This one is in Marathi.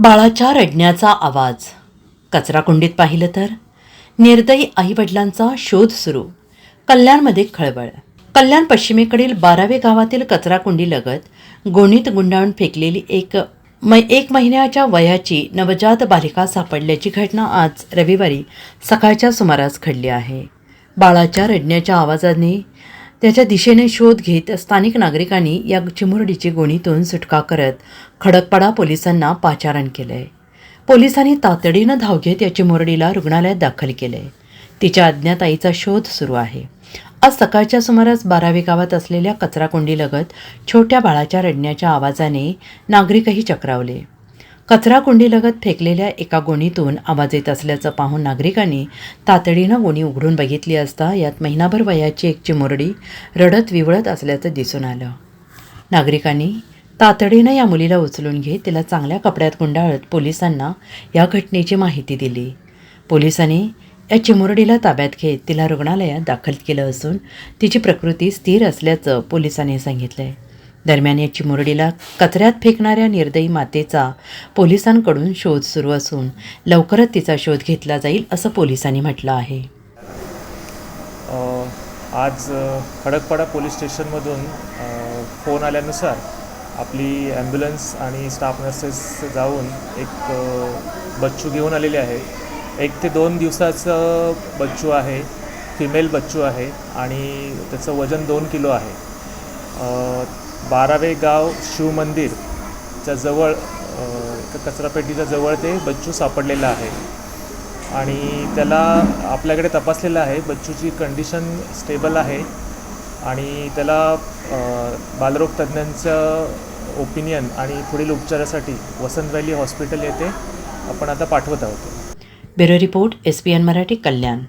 बाळाच्या रडण्याचा आवाज. कचराकुंडीत पाहिलं तर निर्दयी आईवडिलांचा शोध सुरू. कल्याणमध्ये खळबळ. कल्याण पश्चिमेकडील बारावे गावातील कचराकुंडीलगत लगत गोणीत गुंडाळून फेकलेली एक मै एक महिन्याच्या वयाची नवजात बालिका सापडल्याची घटना आज रविवारी सकाळच्या सुमारास घडली आहे. बाळाच्या रडण्याच्या आवाजाने त्याच्या दिशेने शोध घेत स्थानिक नागरिकांनी या चिमुरडीची गोणीतून सुटका करत खडकपाडा पोलिसांना पाचारण केलंय पोलिसांनी तातडीनं धाव घेत या चिमुरडीला रुग्णालयात दाखल केलंय तिच्या अज्ञात आईचा शोध सुरू आहे. आज सकाळच्या सुमारास बारावी गावात असलेल्या कचराकुंडीलगत छोट्या बाळाच्या रडण्याच्या आवाजाने नागरिकही चक्रावले. कचराकुंडीलगत फेकलेल्या एका गोणीतून आवाज येत असल्याचं पाहून नागरिकांनी तातडीनं गोणी उघडून बघितली असता यात महिनाभर वयाची एक चिमुरडी रडत विवळत असल्याचं दिसून आलं. नागरिकांनी तातडीनं या मुलीला उचलून घेत तिला चांगल्या कपड्यात गुंडाळत पोलिसांना या घटनेची माहिती दिली. पोलिसांनी या चिमुरडीला ताब्यात घेत तिला रुग्णालयात दाखल केलं असून तिची प्रकृती स्थिर असल्याचं पोलिसांनी सांगितलं आहे दरम्यान या चिमुरडीला कचऱ्यात फेकणाऱ्या निर्दयी मातेचा पोलिसांकडून शोध सुरू असून लवकरच तिचा शोध घेतला जाईल असं पोलिसांनी म्हटलं आहे. आज खडकपाडा पोलीस स्टेशनमधून फोन आल्यानुसार आपली ॲम्ब्युलन्स आणि स्टाफ नर्सेस जाऊन एक बच्चू घेऊन आलेले आहे. एक ते दोन दिवसाचं बच्चू आहे फिमेल बच्चू आहे आणि त्याचं वजन दोन किलो आहे. बारावे गाव शिवमंदिरच्या जवळ अ, कचरापेटीच्या जवळ ते बच्चू सापडलेलं आहे. आणि त्याला आपल्याकडे तपासलेलं आहे. बच्चूची कंडिशन स्टेबल आहे. आणि त्याला बालरोग तज्ज्ञांचं ओपिनियन आणि पुढील उपचारासाठी वसंत व्हॅली हॉस्पिटल येथे आपण आता पाठवत आहोत. Bureau report S P N Marathi Kalyan.